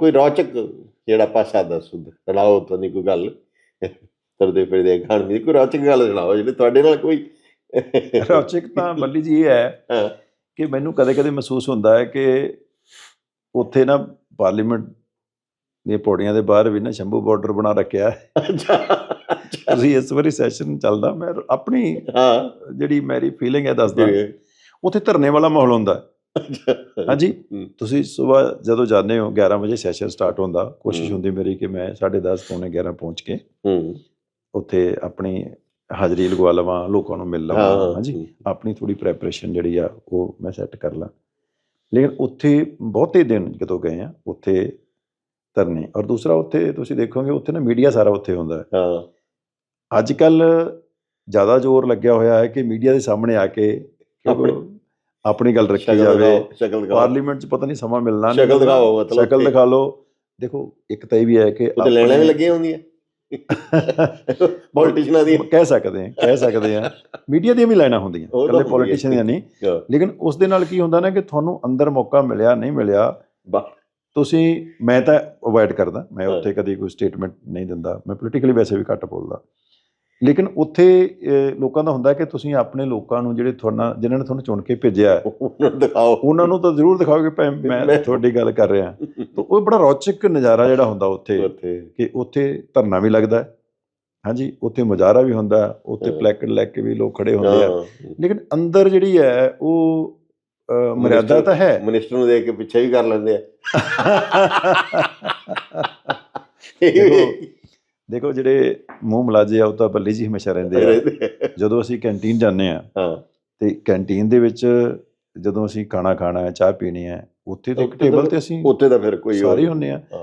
ਕੋਈ ਰੌਚਕ ਜਿਹੜਾ ਪਾਸਾ ਦੱਸੋ ਸੁਣਾਓ ਤਾਂ ਨਹੀਂ ਕੋਈ ਗੱਲ ਤੁਰਦੇ ਫਿਰਦੇ ਖਾਣ ਦੀ ਕੋਈ ਰੌਚਕ ਗੱਲ ਸੁਣਾਓ ਜਿਹੜੀ ਤੁਹਾਡੇ ਨਾਲ ਕੋਈ ਰੌਚਕ ਤਾਂ ਬੱਲੀ ਜੀ ਇਹ ਹੈ। ਕਿ ਮੈਨੂੰ ਕਦੇ-ਕਦੇ ਮਹਿਸੂਸ ਹੁੰਦਾ ਹੈ ਕਿ ਉੱਥੇ ਨਾ ਪਾਰਲੀਮੈਂਟ ਦੀਆਂ ਪੌੜੀਆਂ ਦੇ ਬਾਹਰ ਵੀ ਨਾ ਸ਼ੰਭੂ ਬਾਰਡਰ ਬਣਾ ਰੱਖਿਆ ਅੱਛਾ। ਤੁਸੀਂ ਇਸ ਵਾਰੀ ਸੈਸ਼ਨ ਚੱਲਦਾ ਮੈਂ ਆਪਣੀ ਹਾਂ ਜਿਹੜੀ ਮੇਰੀ ਫੀਲਿੰਗ ਹੈ ਦੱਸਦਾ। ਉੱਥੇ ਧਰਨੇ ਵਾਲਾ ਮਾਹੌਲ ਹੁੰਦਾ। ਹਾਂਜੀ। ਤੁਸੀਂ ਸਵੇਰ ਜਦੋਂ ਜਾਂਦੇ ਹੋ 11 ਵਜੇ ਸੈਸ਼ਨ ਸਟਾਰਟ ਹੁੰਦਾ ਕੋਸ਼ਿਸ਼। ਹੁੰਦੀ ਮੇਰੀ ਕਿ ਮੈਂ 10:30 ਪੌਣੇ 11 ਪਹੁੰਚ ਕੇ ਹੂੰ। ਉੱਥੇ ਆਪਣੀ ਹਾਜ਼ਰੀ ਲਗਵਾ ਲਵਾਂ ਲੋਕਾਂ ਨੂੰ ਮਿਲ ਲਵਾਂ ਹਾਂਜੀ। ਆਪਣੀ ਥੋੜੀ ਪ੍ਰੈਪਰੇਸ਼ਨ ਜਿਹੜੀ ਆ ਉਹ ਮੈਂ ਸੈੱਟ ਕਰ ਲਾਂ। ਲੇਕਿਨ ਉੱਥੇ ਬਹੁਤੇ ਦਿਨ ਜਦੋਂ ਗਏ ਆ ਉੱਥੇ ਧਰਨੇ ਔਰ ਦੂਸਰਾ ਉੱਥੇ ਤੁਸੀਂ ਦੇਖੋਗੇ ਉੱਥੇ ਨਾ ਮੀਡੀਆ ਸਾਰਾ ਉੱਥੇ ਹੁੰਦਾ ਹੈ। ਹਾਂ। ਅੱਜ ਕੱਲ ਜ਼ਿਆਦਾ ਜ਼ੋਰ ਲੱਗਿਆ ਹੋਇਆ ਹੈ ਕਿ ਮੀਡੀਆ ਦੇ ਸਾਹਮਣੇ ਆ ਕੇ ਕਿ ਆਪਣੀ- ਗੱਲ ਰੱਖੀ ਜਾਵੇ। ਦਿਖਾਓ ਸ਼ਕਲ ਦਿਖਾਓ। ਪਾਰਲੀਮੈਂਟ 'ਚ ਪਤਾ ਨਹੀਂ ਸਮਾਂ ਮਿਲਣਾ ਸ਼ਕਲ ਦਿਖਾਓ ਮਤਲਬ ਸ਼ਕਲ ਦਿਖਾ ਲਓ। ਦੇਖੋ ਇੱਕ ਤਾਂ ਇਹ ਵੀ ਹੈ ਕਿ ਤੇ ਲੈਣਾ ਵੀ ਲੱਗੀਆਂ ਹੁੰਦੀਆਂ। ਪੋਲੀਟੀਸ਼ੀਅਨਾਂ ਦੀਆਂ। ਕਹਿ ਸਕਦੇ ਹਾਂ ਕਹਿ ਸਕਦੇ ਹਾਂ। ਮੀਡੀਆ ਦੀਆਂ ਵੀ ਲਾਈਨਾਂ ਹੁੰਦੀਆਂ ਹੁੰਦੀਆਂ। ਪੋਲੀਟੀਸ਼ੀਅਨ ਦੀਆਂ ਨਹੀਂ। ਲੇਕਿਨ ਉਸ ਦੇ ਨਾਲ ਕੀ ਹੁੰਦਾ ਨਾ ਕਿ ਤੁਹਾਨੂੰ ਅੰਦਰ ਮੌਕਾ ਮਿਲਿਆ ਨਹੀਂ ਮਿਲਿਆ ਤੁਸੀਂ ਮੈਂ ਤਾਂ ਅਵੋਇਡ ਕਰਦਾ। ਮੈਂ। ਉੱਥੇ ਕਦੀ ਕੋਈ ਸਟੇਟਮੈਂਟ ਨਹੀਂ ਦਿੰਦਾ। ਮੈਂ ਪੋਲੀਟੀਕਲੀ ਵੈਸੇ ਵੀ ਘੱਟ ਬੋਲਦਾ। ਲੇਕਿਨ ਉੱਥੇ ਲੋਕਾਂ ਦਾ ਹੁੰਦਾ ਕਿ ਤੁਸੀਂ ਆਪਣੇ ਲੋਕਾਂ ਨੂੰ ਜਿਹੜੇ ਤੁਹਾਨੂੰ ਜਿਨ੍ਹਾਂ ਨੇ ਤੁਹਾਨੂੰ ਚੁਣ ਕੇ ਭੇਜਿਆ ਉਹਨਾਂ ਨੂੰ ਦਿਖਾਓ। ਉਹਨਾਂ ਨੂੰ ਤਾਂ ਜ਼ਰੂਰ ਦਿਖਾਓ ਕਿ ਮੈਂ ਤੁਹਾਡੀ ਗੱਲ ਕਰ ਰਿਹਾ। ਤਾਂ ਉਹ ਬੜਾ ਰੌਚਕ ਨਜ਼ਾਰਾ ਜਿਹੜਾ ਹੁੰਦਾ ਉੱਥੇ ਕਿ ਉੱਥੇ ਧਰਨਾ ਵੀ ਲੱਗਦਾ। ਹਾਂਜੀ ਉੱਥੇ ਮੁਜ਼ਾਹਰਾ ਵੀ ਹੁੰਦਾ ਉੱਥੇ। ਪਲੈਕਟ ਲੈ ਕੇ ਵੀ ਲੋਕ ਖੜੇ ਹੁੰਦੇ ਆ। ਲੇਕਿਨ ਅੰਦਰ ਜਿਹੜੀ ਹੈ ਉਹ ਮਰਿਆਦਾ ਤਾਂ ਹੈ। ਮਿਨਿਸਟਰ ਨੂੰ ਦੇਖ ਕੇ ਪਿੱਛੇ ਵੀ ਕਰ ਲੈਂਦੇ ਆ। ਦੇਖੋ ਜਿਹੜੇ ਮੂੰਹ ਮਲਾਜੇ ਆ ਉਹ ਤਾਂ ਬੱਲੀ ਜੀ ਹਮੇਸ਼ਾ ਰਹਿੰਦੇ ਆ। ਜਦੋਂ ਅਸੀਂ ਕੈਂਟੀਨ ਜਾਂਦੇ ਆ ਹਾਂ। ਤੇ ਕੈਂਟੀਨ ਦੇ ਵਿੱਚ ਜਦੋਂ ਅਸੀਂ ਖਾਣਾ ਖਾਣਾ ਹੈ ਚਾਹ ਪੀਣੀ ਹੈ ਉੱਥੇ ਤੇ ਇੱਕ ਟੇਬਲ ਤੇ ਅਸੀਂ ਉੱਥੇ ਤਾਂ ਫਿਰ ਕੋਈ ਸਾਰੇ ਹੁੰਨੇ ਆ।